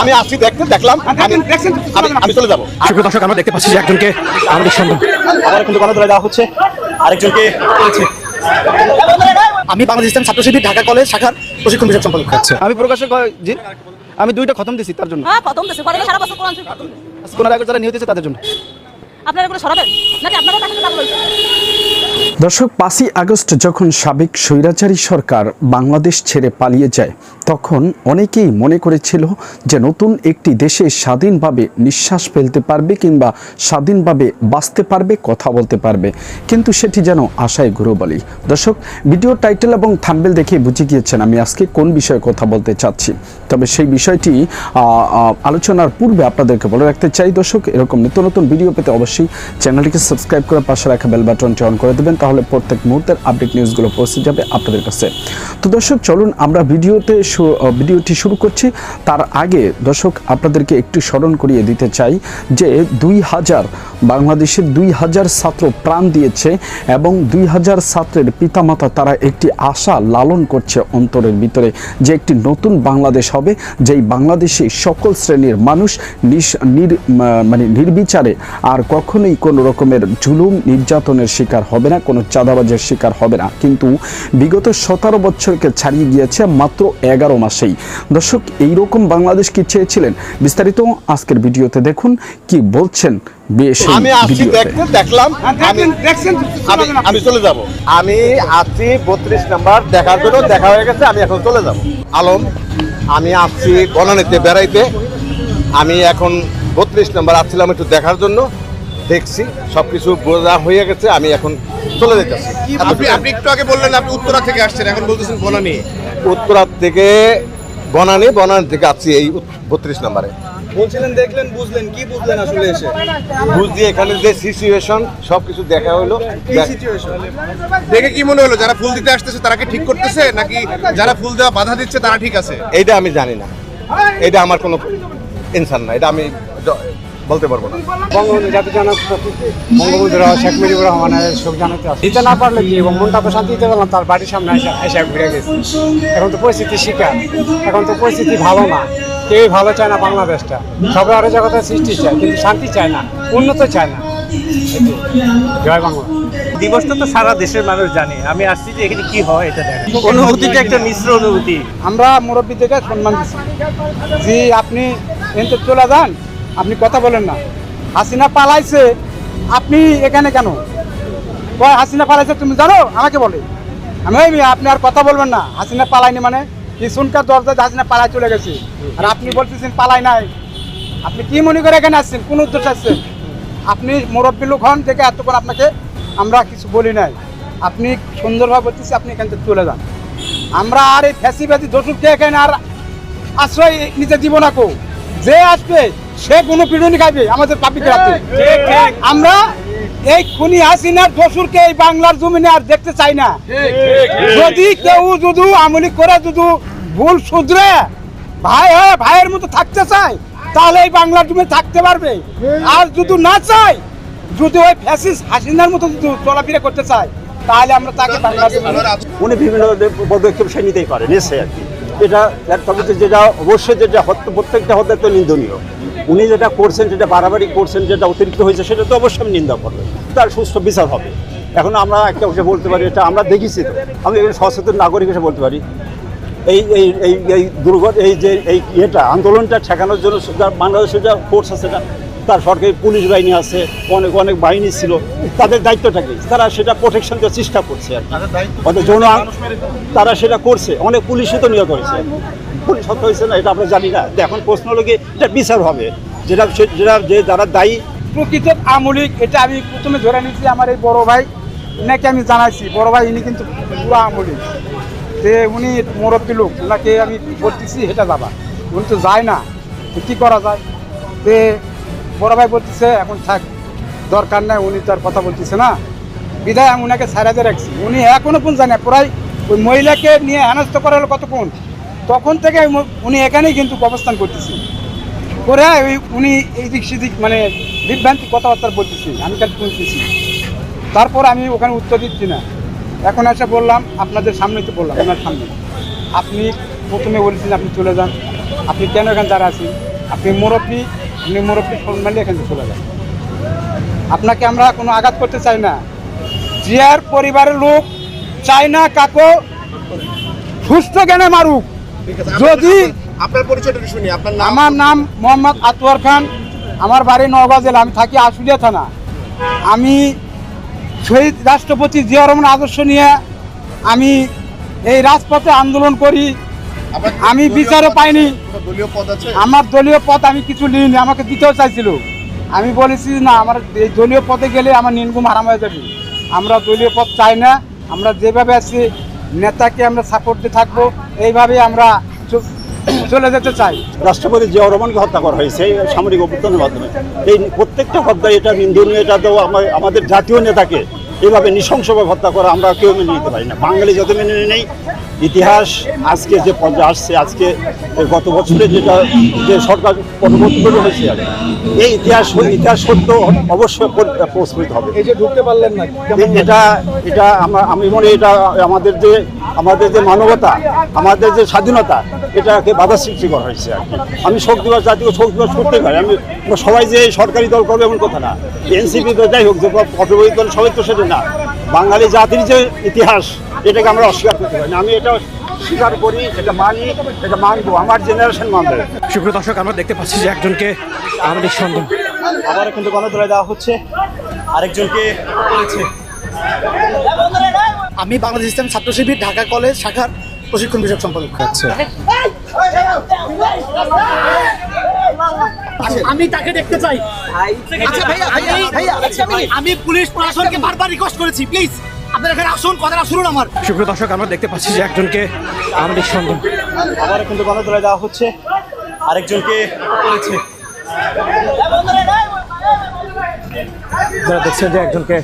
আমি আসছি দেখতে দেখলাম। আমি আমি- আমি চলে যাব। সুপ্রিয় দর্শক আমরা দেখতে পাচ্ছি যে একজনকে আমাদের সঙ্গে আবার কিন্তু গণধরে দেওয়া হচ্ছে। আরেকজনকে আছে আমি বাংলাদেশ ইসলাম ছাত্র শিবির ঢাকা কলেজ শাখার প্রশিক্ষণ বিষয়ক সম্পাদক। আচ্ছা। আমি প্রকাশ জি? আমি দুইটা খতম দিছি তার জন্য। হ্যাঁ পরে সারা বছর কোরআন শরীফ খতম। কোনার আগে যারা নিহত হয়েছে তাদের জন্য। আপনারা করে সরাবেন? নাকি আপনারা দর্শক, পাঁচই আগস্ট যখন সাবেক স্বৈরাচারী সরকার বাংলাদেশ ছেড়ে পালিয়ে যায়, তখন অনেকেই মনে করেছিল যে নতুন একটি দেশে স্বাধীনভাবে নিঃশ্বাস ফেলতে পারবে কিংবা স্বাধীনভাবে বাঁচতে পারবে, কথা বলতে পারবে। কিন্তু সেটি যেন আশায় গুরুবলি দর্শক, ভিডিও টাইটেল এবং থাম্বেল দেখে বুঝে গিয়েছেন আমি আজকে কোন বিষয়ে কথা বলতে চাচ্ছি। তবে সেই বিষয়টি আলোচনার পূর্বে আপনাদেরকে বলে রাখতে চাই। দর্শক, এরকম নতুন নতুন ভিডিও পেতে অবশ্যই চ্যানেলটিকে সাবস্ক্রাইব করে পাশে রাখা বেল বাটনটি অন করে দেবেন তাহলে প্রত্যেক মুহূর্তের আপডেট নিউজগুলো পৌঁছে যাবে আপনাদের কাছে। তো দর্শক, চলুন আমরা ভিডিওতে ভিডিওটি শুরু করছি। তার আগে দর্শক, আপনাদেরকে একটু স্মরণ করিয়ে দিতে চাই যে দুই হাজার, বাংলাদেশের দুই হাজার ছাত্র প্রাণ দিয়েছে এবং দুই হাজার ছাত্রের পিতামাতা তারা একটি আশা লালন করছে অন্তরের ভিতরে যে একটি নতুন বাংলাদেশ হবে, যেই বাংলাদেশে সকল শ্রেণির মানুষ নির মানে নির্বিচারে আর কখনোই কোনো রকমের জুলুম, নির্যাতনের শিকার হবে না, কোনো চাঁদাবাজের শিকার হবে না। কিন্তু বিগত সতেরো বছরকে ছাড়িয়ে গিয়েছে মাত্র এগারো মাসেই। দর্শক এইরকম বাংলাদেশ কি চেয়েছিলেন? বিস্তারিত আজকের ভিডিওতে দেখুন কি বলছেন আমি আসছি দেখতে দেখলাম। আমি আমি আমি চলে যাব। আমি আসছি বত্রিশ নাম্বার দেখার জন্য দেখা হয়ে গেছে আমি এখন চলে যাব। আলম আমি আসছি বনানীতে বেড়াইতে। আমি এখন বত্রিশ নাম্বার আসছিলাম একটু দেখার জন্য। দেখছি সবকিছু বোঝা হয়ে গেছে আমি এখন চলে যেতেছি আপনি আপনি একটু আগে বললেন আপনি উত্তরা থেকে আসছেন এখন বলতেছেন বনানি। উত্তরার থেকে বনানী বনানী থেকে আসছি এই বত্রিশ নাম্বারে। বলছিলেন দেখলেন বুঝলেন কি বুঝলেন আসলে এসে? বুঝছি এখানে যে সিচুয়েশন সবকিছু দেখা হলো। দেখে কি মনে হলো যারা ফুল দিতে আসতেছে তারা কি ঠিক করতেছে? নাকি যারা ফুল দেওয়া বাধা দিচ্ছে তারা ঠিক আছে? এইটা আমি জানি না। এটা আমার কোনো ইনসান না। এটা আমি বলতে পারব না। বঙ্গবন্ধু জাতি বঙ্গবন্ধু শেখ মুজিবুর রহমানের শোক জানাতে আসে। দিতে না পারলে কি এবং মনটা তো শান্তি দিতে পারলাম তার বাড়ির সামনে এসে এসে ঘুরে গেছে। এখন তো পরিস্থিতি শিকার। এখন তো পরিস্থিতি ভালো না। কেউই ভালো চায় না বাংলাদেশটা। সবাই আরও জগতের সৃষ্টি চায় কিন্তু শান্তি চায় না উন্নত চায় না। জয় বাংলা। দিবসটা তো সারা দেশের মানুষ জানে। আমি আসছি যে এখানে কি হয় এটা দেখেন অনুভূতিটা একটা মিশ্র অনুভূতি। আমরা মুরব্বী থেকে সম্মান দিচ্ছি। যে আপনি এনতে চলে যান। আপনি কথা বলেন না। হাসিনা পালাইছে, আপনি এখানে কেন? কয় হাসিনা পালাইছে তুমি জানো? আমাকে বলে। আমি ওই আপনি আর কথা বলবেন না। হাসিনা পালাইনি মানে কি শুনকার দরজাতে হাসিনা পালাই চলে গেছে? আর আপনি বলতেছেন পালাই নাই। আপনি কি মনে করে এখানে আসছেন? কোন উদ্দেশ্যে আসছেন? আপনি মুরব্বী লোক হন থেকে এতক্ষণ আপনাকে আমরা কিছু বলি নাই। আপনি সুন্দরভাবে বলতেছি, আপনি এখান থেকে চলে যান। আমরা আর এই ফ্যাসি ফ্যাসি দোষুরকে এখানে আর আশ্রয় নিতে দিব না কো। যে আসবে সে কোনো পিড়ুনি খাবে আমাদের পাপিক রাতে আমরা এই খুনি হাসিনার দোষুরকে এই বাংলার জমিনে আর দেখতে চাই না। যদি কেউ যদি আমলি করে যদি ভুল শুধরে ভাই হয়ে ভাইয়ের মতো থাকতে চায় তাহলে এই বাংলার জমিনে থাকতে পারবে। আর যদি না চায় যদি ওই ফ্যাসিস হাসিনার মতো যদি চলাফেরা করতে চায় তাহলে আমরা তাকে বাংলার উনি বিভিন্ন পদক্ষেপ সে নিতেই পারে নেছে আর কি। এটা তবে যেটা অবশ্যই যেটা প্রত্যেকটা হত্যা তো নিন্দনীয়। উনি যেটা করছেন যেটা বাড়াবাড়ি করছেন যেটা অতিরিক্ত হয়েছে সেটা তো অবশ্যই আমি নিন্দা করব। তার সুস্থ বিচার হবে। এখন আমরা একটা বিষয় বলতে পারি এটা আমরা দেখেছি তো। আমি একজন সচেতন নাগরিক হিসেবে বলতে পারি। এই এই এই এই দুর্ঘট এই যে এই ইয়েটা আন্দোলনটা ঠেকানোর জন্য বাংলাদেশের যা ফোর্স আছে না তার সরকারি পুলিশ বাহিনী আছে অনেক অনেক বাহিনী ছিল তাদের দায়িত্বটা কি? তারা সেটা প্রোটেকশন দেওয়ার চেষ্টা করছে আর কি। যৌন তারা সেটা করছে। অনেক পুলিশই তো নিহত হয়েছে। পুলিশ হত্যা হয়েছে না, এটা আমরা জানি না। এখন প্রশ্ন হলো কি, এটা বিচার হবে। যেটা যেটা যে যারা দায়ী প্রকৃত আমলিক, এটা আমি প্রথমে ধরে নিয়েছি আমার এই বড় ভাই, ওনাকে আমি জানাইছি। বড় ভাই, ইনি কিন্তু পুরো আমলিক। যে উনি মুরব্বী লোক, ওনাকে আমি বলতেছি এটা যাবা। উনি তো যায় না। তো কী করা যায়? যে বড় ভাই বলতেছে, এখন থাক, দরকার নাই, উনি তো আর কথা বলতেছে না। বিদায় আমি ওনাকে সারাতে রাখছি। উনি এখনও কোন জানে প্রায় ওই মহিলাকে নিয়ে হেনস্থ করা হলো কতক্ষণ? তখন থেকে উনি এখানেই কিন্তু অবস্থান করতেছে। করে ওই উনি এইদিক সেদিক মানে বিভ্রান্তি কথাবার্তা বলতেছি, আমি কাজ শুনতেছি? তারপর আমি ওখানে উত্তর দিচ্ছি না। এখন এসে বললাম, আপনাদের সামনেই তো বললাম, ওনার সামনে। আপনি প্রথমে বলেছেন আপনি চলে যান। আপনি কেন এখানে দাঁড়া আছেন? আপনি মুরব্বী আপনি মুরব্বী সম্মানে এখান চলে যান। আপনাকে আমরা কোনো আঘাত করতে চাই না। জিয়ার পরিবারের লোক চায় না কাকো সুস্থ জ্ঞানে মারুক। যদি আপনার পরিচয়টা শুনি আপনার আমার নাম মোহাম্মদ আতওয়ার খান আমার বাড়ি নওগাঁ জেলা আমি থাকি আশুলিয়া থানা। আমি শহীদ রাষ্ট্রপতি জিয়া রহমান আদর্শ নিয়ে আমি এই রাজপথে আন্দোলন করি। আমি বিচারও পাইনি। আমার দলীয় পথ আমি কিছু নিইনি আমাকে দিতেও চাইছিল। আমি বলেছি না আমার এই দলীয় পথে গেলে আমার নিনগুম হারাম হয়ে যাবে। আমরা দলীয় পথ চাই না আমরা যেভাবে আছি নেতাকে আমরা সাপোর্ট দিয়ে থাকব, এইভাবে আমরা চলে যেতে চাই। রাষ্ট্রপতি জিয়াউর রহমানকে হত্যা করা হয়েছে, এই সামরিক অভ্যুত্থানের মাধ্যমে। এই প্রত্যেকটা হত্যা এটা নিন্দনীয়, এটা তো আমাদের জাতীয় নেতাকে এইভাবে নৃশংসভাবে হত্যা করা আমরা কেউ মেনে নিতে পারি না। বাঙালি যত মেনে নেই ইতিহাস আজকে যে পর্যায়ে আসছে আজকে গত বছরে যেটা যে সরকার পরবর্তী হয়েছে আর এই ইতিহাস ইতিহাস সত্য অবশ্যই পরি- প্রস্ফুটিত হবে। এই যে ঢুকতে পারলেন না এটা এটা আমরা আমি মনে এটা আমাদের যে আমাদের যে মানবতা আমাদের যে স্বাধীনতা এটাকে বাধা সৃষ্টি করা হয়েছে আর আমি শোক দিবস জাতীয় শোক দিবস করতে পারি আমি সবাই যে সরকারি দল করবে এমন কথা না। এনসিপি তো যাই হোক যে পটবই দল সবাই তো সেটা না। বাঙালি জাতির যে ইতিহাস এটাকে আমরা অস্বীকার করতে পারি না। আমি এটা স্বীকার করি এটা মানি এটা মানবো আমার জেনারেশন মানবে। সুপ্রিয় দর্শক আমরা দেখতে পাচ্ছি যে একজনকে আমাদের সন্দেহ। আবার কিন্তু গণতলায় দেওয়া হচ্ছে আরেকজনকে আমি বাংলাদেশ ইসলাম ছাত্র শিবির ঢাকা কলেজ শাখার প্রশিক্ষণ বিষয়ক সম্পাদক। আচ্ছা। আমি তাকে দেখতে চাই। আচ্ছা আমি পুলিশ প্রশাসনকে বারবার রিকোয়েস্ট করেছি প্লিজ আপনারা এখানে আসুন কথাটা শুনুন আমার। সুপ্রিয় দর্শক আমরা দেখতে পাচ্ছি যে একজনকে আমাদের সন্দেহ আবার কিন্তু দেওয়া হচ্ছে। আরেকজনকে করেছে। যারা দেখছেন যে একজনকে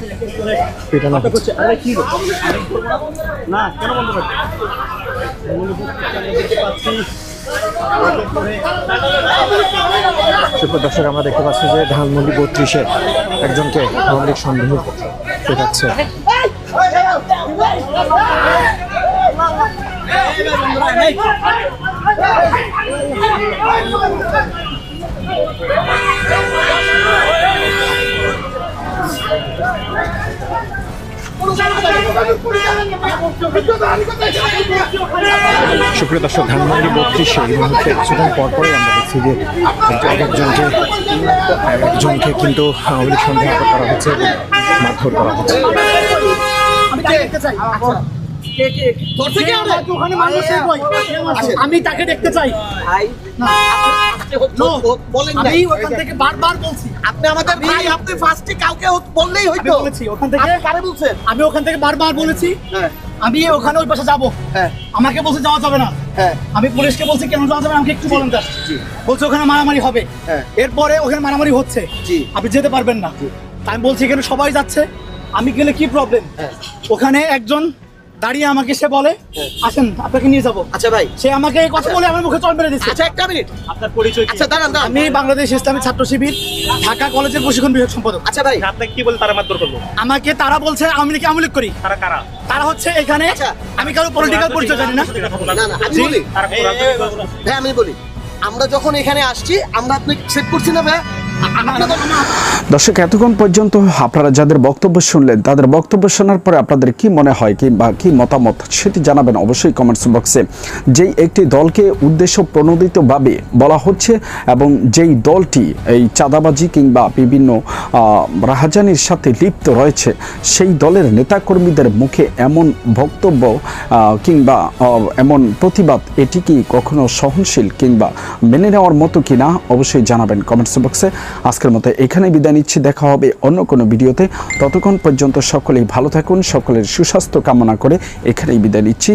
পিটানো হচ্ছে। না কেন বন্ধ দর্শক আমরা দেখতে পাচ্ছি যে ধানমন্ডি বত্রিশে একজনকে মামলিক সন্দেহ পেটাচ্ছে। সুপ্রিয় দর্শক, ধানমন্ডি বত্রিশে এই মুহূর্তে কিছুক্ষণ পর পরই আমরা দেখছি যে এক একজনকে একজনকে কিন্তু মামলিক সন্দেহ করা হচ্ছে মারধর করা হচ্ছে। আমি তাকে দেখতে চাই। সেই কই? আমি তাকে দেখতে চাই। আমি ওখান থেকে বারবার বলছি। আপনি আমাদের ভাই আপনি ফার্স্টে কাউকে বললেই আমি হইতো। বলেছি ওখান থেকে কারে বলছেন? আমি ওখান থেকে বারবার বলেছি হ্যাঁ। আমি ওখানে ওই পাশে যাব। হ্যাঁ। আমাকে বলছে যাওয়া যাবে না। হ্যাঁ। আমি পুলিশকে বলছি কেন যাওয়া যাবে না? আমাকে একটু বলেন বলছে ওখানে মারামারি হবে। হ্যাঁ। এরপরে ওখানে মারামারি হচ্ছে। আপনি যেতে পারবেন না। আমি বলছি এখানে সবাই যাচ্ছে। আমি গেলে কি প্রবলেম হ্যাঁ। ওখানে একজন দাঁড়িয়ে আমাকে সে বলে আসেন আপনাকে নিয়ে যাব। আচ্ছা ভাই। সে আমাকে এই কথা বলে আমার মুখে চল মেরে দিচ্ছে। আচ্ছা একটা মিনিট। আপনার পরিচয় আচ্ছা দাঁড়ান দাঁড়ান। আমি বাংলাদেশ ইসলামী ছাত্র শিবির ঢাকা কলেজের প্রশিক্ষণ বিভাগ সম্পাদক। আচ্ছা ভাই। আপনাকে কি বলে তারা মারধর করল? আমাকে তারা বলছে আমি নাকি আমলিক করি। তারা কারা? তারা হচ্ছে এখানে আচ্ছা। আমি কারও পলিটিক্যাল পরিচয় জানি না। না না আমি বলি। ভাই আমি বলি। আমরা যখন এখানে আসছি আমরা আপনি চেক করছি না ভাই। দর্শক, এতক্ষণ পর্যন্ত আপনারা যাদের বক্তব্য শুনলেন, তাদের বক্তব্য শোনার পরে আপনাদের কি মনে হয় কিংবা কি মতামত সেটি জানাবেন অবশ্যই কমেন্টস বক্সে যেই একটি দলকে উদ্দেশ্য প্রণোদিতভাবে বলা হচ্ছে এবং যেই দলটি এই চাঁদাবাজি কিংবা বিভিন্ন রাহাজানির সাথে লিপ্ত রয়েছে, সেই দলের নেতাকর্মীদের মুখে এমন বক্তব্য কিংবা এমন প্রতিবাদ, এটি কি কখনো সহনশীল কিংবা মেনে নেওয়ার মতো কিনা অবশ্যই জানাবেন কমেন্টস বক্সে আজকের মতো এখানে বিদায় নিচ্ছি। দেখা হবে অন্য কোনো ভিডিওতে। ততক্ষণ পর্যন্ত সকলেই ভালো থাকুন, সকলের সুস্বাস্থ্য কামনা করে এখানেই বিদায় নিচ্ছি।